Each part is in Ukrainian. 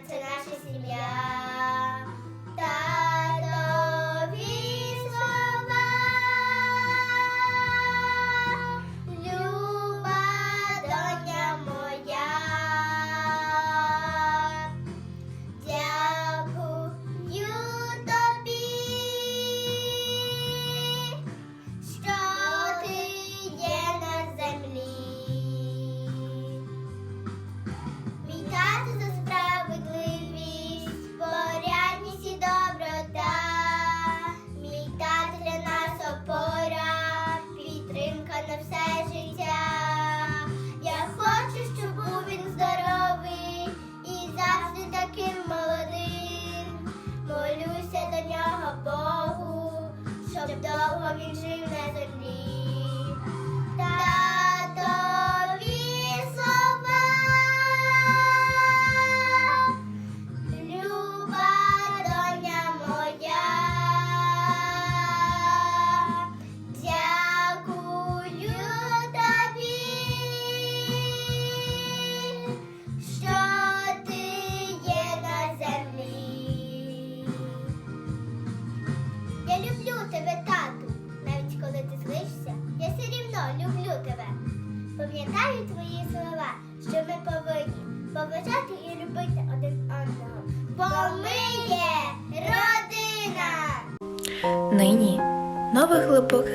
це наша сім'я. Підтримка на все життя.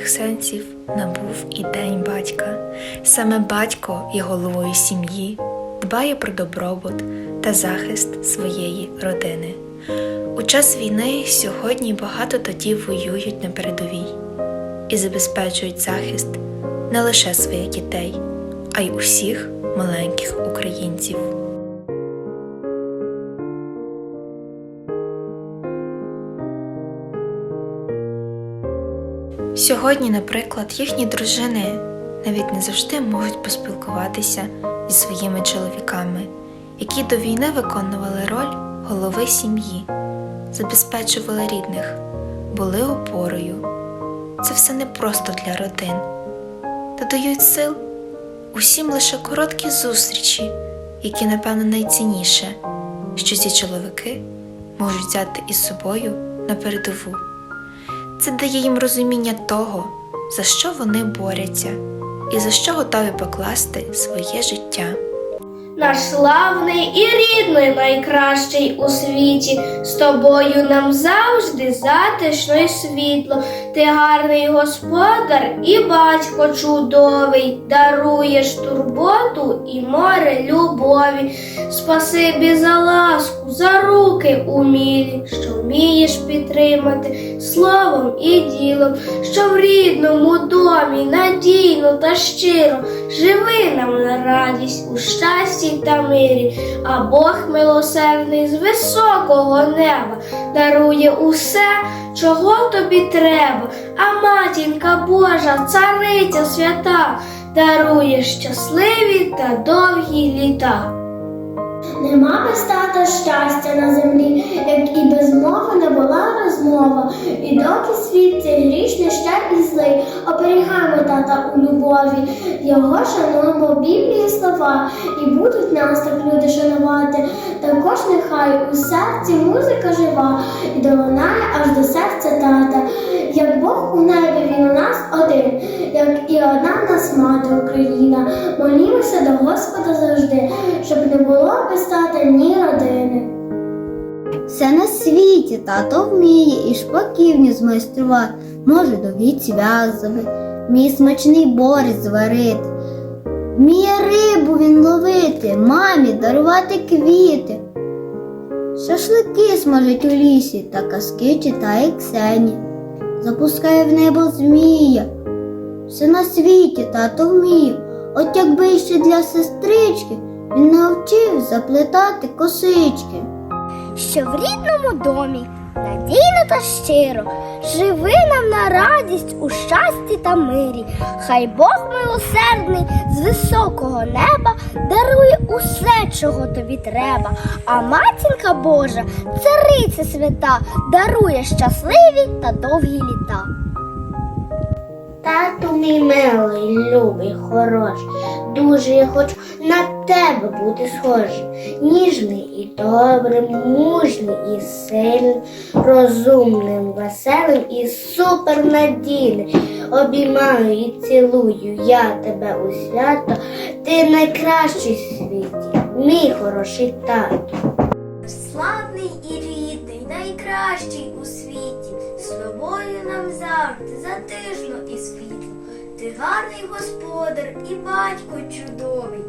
Глибоких сенсів набув і День батька. Саме батько є головою сім'ї, дбає про добробут та захист своєї родини. У час війни сьогодні багато татів воюють на передовій і забезпечують захист не лише своїх дітей, а й усіх маленьких українців. Сьогодні, наприклад, їхні дружини навіть не завжди можуть поспілкуватися зі своїми чоловіками, які до війни виконували роль голови сім'ї, забезпечували рідних, були опорою. Це все не просто для родин, та дають сил усім лише короткі зустрічі, які, напевно, найцінніше, що ці чоловіки можуть взяти із собою на передову. Це дає їм розуміння того, за що вони борються і за що готові покласти своє життя. Наш славний і рідний, найкращий у світі, з тобою нам завжди затишно й світло. Ти гарний господар і батько чудовий, даруєш турботу і море любові. Спасибі за ласку, за руки умілі, що вмієш підтримати словом і ділом, що в рідному домі надійно та щиро. Живи нам на радість у щасті та мирі, а Бог милосердний з високого неба дарує усе, чого тобі треба, а матінка Божа, цариця свята, дарує щасливі та довгі літа. Нема без тата щастя на землі, як і без мови не була розмова. І доки світ цей грішний ще і злий, оберігаємо тата у любові, його шануємо Біблії слова, і будуть нас так люди шанувати. Також нехай у серці музика жива, і долунає аж до серця тата. Як Бог у небі він у нас один, як і одна в нас мати Україна. Молімося до Господа завжди, щоб не було тата ні родини. Все на світі тато вміє і шпаківню змайструвати, може довгий зв'язати, вміє смачний борщ зварити, вміє рибу він ловити, мамі дарувати квіти. Шашлики смажить у лісі та казки читає Ксені, запускає в небо змія. Все на світі тато вмів, от якби ще для сестрички він навчив заплетати косички. Що в рідному домі надійно та щиро, живи нам на радість у щасті та мирі. Хай Бог милосердний з високого неба дарує усе, чого тобі треба. А матінка Божа, цариця свята, дарує щасливі та довгі літа. Мій милий, любий, хороший, дуже я хочу на тебе бути схожим. Ніжний і добрим, мужній і сильним, розумним, веселим і супернадійним. Обіймаю і цілую я тебе у свято. Ти найкращий в світі, мій хороший тато. Славний і рідний, найкращий у світі, з тобою нам завжди затишно і світло. Ти гарний господар і батько чудовий,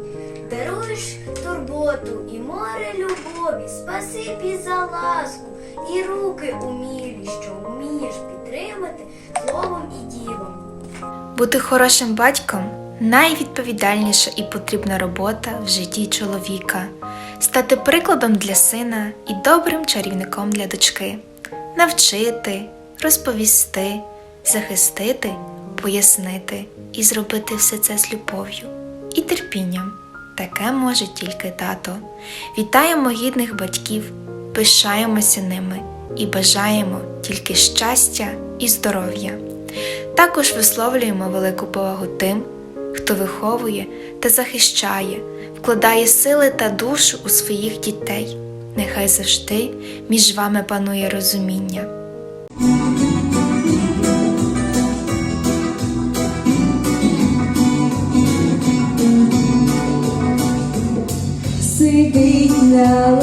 даруєш турботу і море любові, спасибі за ласку і руки умілі, що вмієш підтримати словом і ділом. Бути хорошим батьком найвідповідальніша і потрібна робота в житті чоловіка, стати прикладом для сина і добрим чарівником для дочки, навчити, розповісти, захистити, пояснити і зробити все це з любов'ю і терпінням. Таке може тільки тато. Вітаємо гідних батьків, пишаємося ними і бажаємо тільки щастя і здоров'я. Також висловлюємо велику повагу тим, хто виховує та захищає, вкладає сили та душу у своїх дітей. Нехай завжди між вами панує розуміння. now